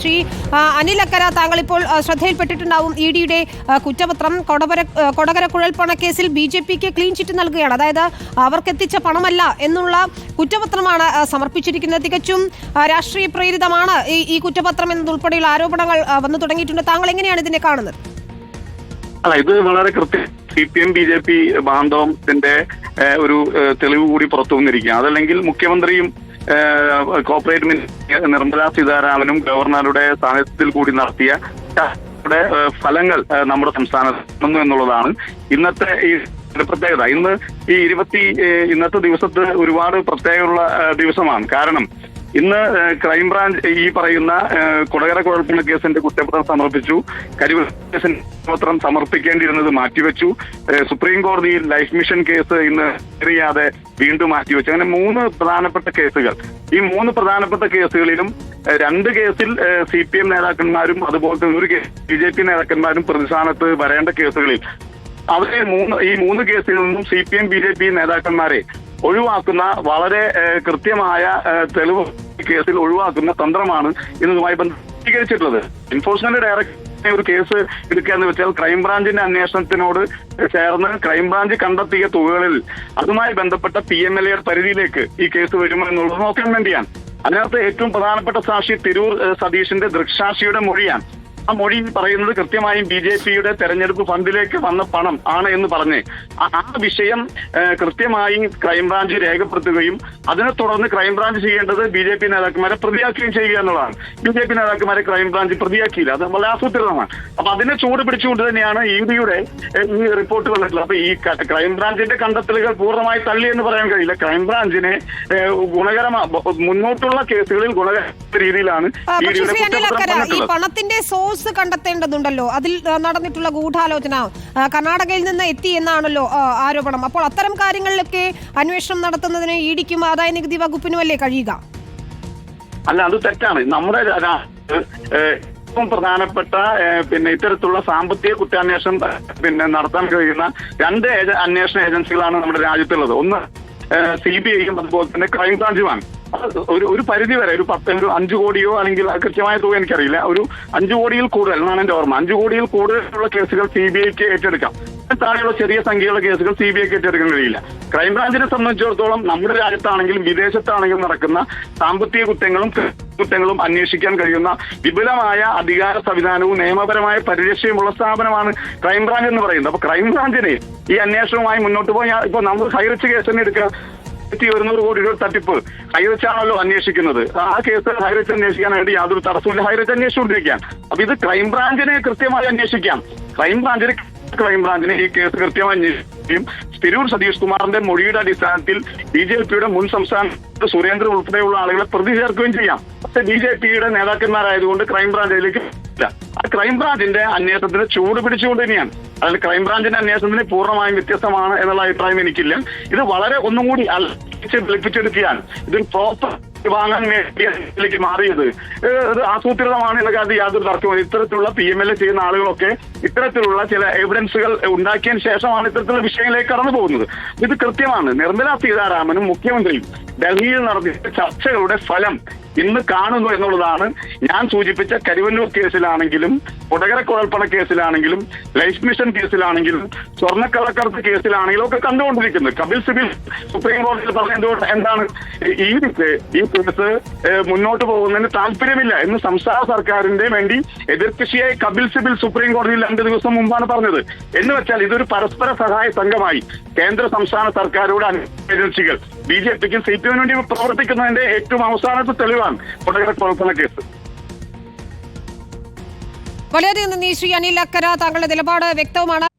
ശ്രീ അക്കര താങ്കൾ ഇപ്പോൾ ശ്രദ്ധയിൽപ്പെട്ടിട്ടുണ്ടാവും. ഇ ഡിയുടെ കുറ്റപത്രം കൊടകര കുഴൽപ്പണ കേസിൽ ബി ജെ പിക്ക് ക്ലീൻ ചിറ്റ് നൽകുകയാണ്. അതായത് അവർക്കെത്തിച്ച പണമല്ല എന്നുള്ള കുറ്റപത്രമാണ് സമർപ്പിച്ചിരിക്കുന്നത്. തികച്ചും രാഷ്ട്രീയ പ്രേരിതമാണ് ഈ കുറ്റപത്രം എന്നതുൾപ്പെടെയുള്ള ആരോപണങ്ങൾ വന്നു തുടങ്ങിയിട്ടുണ്ട്. താങ്കൾ എങ്ങനെയാണ് ഇതിനെ കാണുന്നത്? അല്ല ഇത് വളരെ കൃത്യം. C P M B J P ബാന്ധവത്തിന്റെ ഒരു തെളിവ് കൂടി പുറത്തു വന്നിരിക്കുക അതല്ലെങ്കിൽ മുഖ്യമന്ത്രിയും കോർപ്പറേറ്റ് മിനിസ്റ്റർ നിർമ്മലാ സീതാരാമനും ഗവർണറുടെ സാന്നിധ്യത്തിൽ കൂടി നടത്തിയ ചർച്ചയുടെ, ഫലങ്ങൾ നമ്മുടെ സംസ്ഥാനത്ത് എന്നുള്ളതാണ്. ഇന്നത്തെ ഈ പ്രത്യേകത. ഇന്ന് ഈ ഇരുപത്തി ഇന്നത്തെ ദിവസത്ത് ഒരുപാട് പ്രത്യേകമുള്ള ദിവസമാണ്. കാരണം ഇന്ന് ക്രൈംബ്രാഞ്ച് ഈ പറയുന്ന കുടകര കുഴൽപ്പണ കേസിന്റെ കുറ്റപത്രം സമർപ്പിച്ചു. കരിവ കേസിന്റെ സമർപ്പിക്കേണ്ടിയിരുന്നത് മാറ്റിവെച്ചു. സുപ്രീം കോടതിയിൽ ലൈഫ് മിഷൻ കേസ് ഇന്ന് അറിയാതെ വീണ്ടും മാറ്റിവെച്ചു. അങ്ങനെ മൂന്ന് പ്രധാനപ്പെട്ട കേസുകൾ. ഈ മൂന്ന് പ്രധാനപ്പെട്ട കേസുകളിലും രണ്ട് കേസിൽ സി പി എം നേതാക്കന്മാരും അതുപോലെ തന്നെ ഒരു ബി ജെ പി നേതാക്കന്മാരും പ്രതിസ്ഥാനത്ത് വരേണ്ട കേസുകളിൽ. അവരെ മൂന്ന് ഈ മൂന്ന് കേസുകളിൽ നിന്നും C P M B J P നേതാക്കന്മാരെ ഒഴിവാക്കുന്ന വളരെ കൃത്യമായ തെളിവ് കേസിൽ ഒഴിവാക്കുന്ന തന്ത്രമാണ് ഇതുമായി ബന്ധപ്പെട്ടിട്ടുള്ളത് എൻഫോഴ്സ്മെന്റ് ഡയറക്ടർ ഒരു കേസ് എടുക്കുക എന്ന് വെച്ചാൽ ക്രൈംബ്രാഞ്ചിന്റെ അന്വേഷണത്തിനോട് ചേർന്ന് ക്രൈംബ്രാഞ്ച് കണ്ടെത്തിയ തുകകളിൽ അതുമായി ബന്ധപ്പെട്ട പി എം എൽ എ പരിധിയിലേക്ക് ഈ കേസ് വരുമോ എന്നുള്ളത് നോക്കാൻ വേണ്ടിയാണ്. അതിനകത്ത് ഏറ്റവും പ്രധാനപ്പെട്ട സാക്ഷി തിരൂർ സതീഷിന്റെ ദൃക്സാക്ഷിയുടെ മൊഴിയാണ്. ആ മൊഴി പറയുന്നത് കൃത്യമായും ബി ജെ പിയുടെ തെരഞ്ഞെടുപ്പ് ഫണ്ടിലേക്ക് വന്ന പണം ആണ് എന്ന് പറഞ്ഞ് ആ- വിഷയം കൃത്യമായി ക്രൈംബ്രാഞ്ച് രേഖപ്പെടുത്തുകയും അതിനെ തുടർന്ന് ക്രൈംബ്രാഞ്ച് ചെയ്യേണ്ടത് ബി ജെ പി നേതാക്കന്മാരെ പ്രതിയാക്കുകയും ചെയ്യുക എന്നുള്ളതാണ്. ബി ജെ പി നേതാക്കന്മാരെ ക്രൈംബ്രാഞ്ച് പ്രതിയാക്കിയില്ല. അത് വളരെ ആസൂത്രിതമാണ് അപ്പൊ അതിനെ ചൂട് പിടിച്ചുകൊണ്ട് തന്നെയാണ് ഇ ഡിയുടെ ഈ റിപ്പോർട്ട് വന്നിട്ടുള്ളത്. അപ്പൊ ഈ ക്രൈംബ്രാഞ്ചിന്റെ കണ്ടെത്തലുകൾ പൂർണമായി തള്ളി എന്ന് പറയാൻ കഴിയില്ല. ക്രൈംബ്രാഞ്ചിനെ ഗുണകരമാ മുന്നോട്ടുള്ള കേസുകളിൽ ഗുണകര രീതിയിലാണ് ഈ പണത്തിന്റെ സോഴ്സ് കണ്ടെത്തേണ്ടതുണ്ടല്ലോ. അതിൽ നടന്നിട്ടുള്ള ഗൂഢാലോചന കർണാടകയിൽ നിന്ന് എത്തി എന്നാണല്ലോ ആരോപണം. അപ്പോൾ അത്തരം കാര്യങ്ങളിലൊക്കെ അന്വേഷണം നടത്തുന്നതിന് ഇ ഡിക്കും ആദായ നികുതി വകുപ്പിനും അല്ലേ കഴിയുക? അല്ല അത് തെറ്റാണ്. നമ്മുടെ ഏറ്റവും പ്രധാനപ്പെട്ട പിന്നെ ഇത്തരത്തിലുള്ള സാമ്പത്തിക കുറ്റാന്വേഷണം പിന്നെ നടത്താൻ കഴിയുന്ന രണ്ട് അന്വേഷണ ഏജൻസികളാണ് നമ്മുടെ രാജ്യത്തുള്ളത്. ഒന്ന് സി ബി ഐയും അതുപോലെ തന്നെ ക്രൈംബ്രാഞ്ചുമാണ്. ഒരു ഒരു പരിധി വരെ ഒരു പത്ത് അഞ്ചു കോടിയോ അല്ലെങ്കിൽ കൃത്യമായ തുക എനിക്കറിയില്ല. ഒരു അഞ്ചു കോടിയിൽ കൂടുതൽ എന്നാണ് എന്റെ ഓർമ്മ. അഞ്ചു കോടിയിൽ കൂടുതലുള്ള കേസുകൾ സി ബി ഐക്ക് ഏറ്റെടുക്കാം താഴെയുള്ള ചെറിയ സംഖ്യയുള്ള കേസുകൾ സി ബി ഐക്ക് ഏറ്റെടുക്കാൻ കഴിയില്ല. ക്രൈംബ്രാഞ്ചിനെ സംബന്ധിച്ചിടത്തോളം നമ്മുടെ രാജ്യത്താണെങ്കിലും വിദേശത്താണെങ്കിലും നടക്കുന്ന സാമ്പത്തിക കുറ്റങ്ങളും കുറ്റങ്ങളും അന്വേഷിക്കാൻ കഴിയുന്ന വിപുലമായ അധികാര സംവിധാനവും നിയമപരമായ പരിരക്ഷയുമുള്ള സ്ഥാപനമാണ് ക്രൈംബ്രാഞ്ച് എന്ന് പറയുന്നത്. അപ്പൊ ക്രൈംബ്രാഞ്ചിനെ ഈ അന്വേഷണവുമായി മുന്നോട്ട് പോയി. ഇപ്പൊ നമ്മൾ ഹൈറിച്ച് കേസ് തന്നെ എടുക്കുക. ആയിരത്തി ഒരുന്നൂറ് കോടി രൂപ തട്ടിപ്പ് ഹൈറച്ചാണല്ലോ അന്വേഷിക്കുന്നത്. ആ കേസ് ഹൈറച്ച് അന്വേഷിക്കാനായിട്ട് യാതൊരു തടസ്സമില്ല ഹൈറച്ച് അന്വേഷിച്ചുകൊണ്ടിരിക്കുകയാണ്. അപ്പൊ ഇത് ക്രൈംബ്രാഞ്ചിനെ കൃത്യമായി അന്വേഷിക്കാം. ക്രൈംബ്രാഞ്ചിന് ക്രൈംബ്രാഞ്ചിനെ ഈ കേസ് കൃത്യമായി അന്വേഷിക്കുകയും തിരൂർ സതീഷ് കുമാറിന്റെ മൊഴിയുടെ അടിസ്ഥാനത്തിൽ ബി ജെ പിയുടെ മുൻ സംസ്ഥാന സുരേന്ദ്രൻ ഉൾപ്പെടെയുള്ള ആളുകളെ പ്രതി ചേർക്കുകയും ചെയ്യാം. പക്ഷെ ബി ജെ പിയുടെ നേതാക്കന്മാരായതുകൊണ്ട് ക്രൈംബ്രാഞ്ചിലേക്ക് ക്രൈംബ്രാഞ്ചിന്റെ അന്വേഷണത്തിന് ചൂട് പിടിച്ചുകൊണ്ട് തന്നെയാണ്. അതിൽ ക്രൈംബ്രാഞ്ചിന്റെ അന്വേഷണത്തിന് പൂർണമായും വ്യത്യസ്തമാണ് എന്നുള്ള അഭിപ്രായം എനിക്കില്ല. ഇത് വളരെ ഒന്നും കൂടി വെളുപ്പിച്ചെടുക്കുകയാണ് ഇതൊരു പ്രോപ്പർ വാങ്ങാൻ മേഖലയിലേക്ക് മാറിയത്. ഇത് ആസൂത്രിതമാണ് എന്ന കാര്യത്തിൽ യാതൊരു തർക്കവും ഇത്തരത്തിലുള്ള പി എം എൽ എ ചെയ്യുന്ന ആളുകളൊക്കെ ഇത്തരത്തിലുള്ള ചില എവിഡൻസുകൾ ഉണ്ടാക്കിയതിന് ശേഷമാണ് ഇത്തരത്തിലുള്ള വിഷയങ്ങളിലേക്ക് കടന്നു പോകുന്നത്. ഇത് കൃത്യമാണ്. നിർമ്മലാ സീതാരാമനും മുഖ്യമന്ത്രിയും ഡൽഹിയിൽ നടത്തിയ ചർച്ചകളുടെ ഫലം ഇന്ന് കാണുന്നു എന്നുള്ളതാണ് ഞാൻ സൂചിപ്പിച്ച കരുവന്നൂർ കേസിലാണെങ്കിലും കൊടകര കുഴൽപ്പണ കേസിലാണെങ്കിലും ലൈഫ് മിഷൻ കേസിലാണെങ്കിലും സ്വർണക്കള്ളക്കടത്ത് കേസിലാണെങ്കിലും ഒക്കെ കണ്ടുകൊണ്ടിരിക്കുന്നത്. കപിൽ സിബിൽ സുപ്രീം കോടതിയിൽ പറഞ്ഞ എന്താണ് ഈ ഈ കേസ് മുന്നോട്ട് പോകുന്നതിന് താല്പര്യമില്ല എന്ന് സംസ്ഥാന സർക്കാരിന്റെ വേണ്ടി എതിർകക്ഷിയായി കപിൽ സിബിൽ സുപ്രീം കോടതിയിൽ രണ്ട് ദിവസം മുമ്പാണ് പറഞ്ഞത്. എന്ന് വെച്ചാൽ ഇതൊരു പരസ്പര സഹായ സംഘമായി കേന്ദ്ര സംസ്ഥാന സർക്കാരോട് ഏജൻസികൾ ബി ജെ പിക്കും സി പി എമ്മിന് വേണ്ടി പ്രവർത്തിക്കുന്നതിന്റെ ഏറ്റവും അവസാനത്തെ തെളിവാണ് കൊടകര പ്രവർത്തന കേസ്. വളരെയധികം നന്ദി ശ്രീ അനിൽ അക്കര താങ്കളുടെ നിലപാട് വ്യക്തവുമാണ്.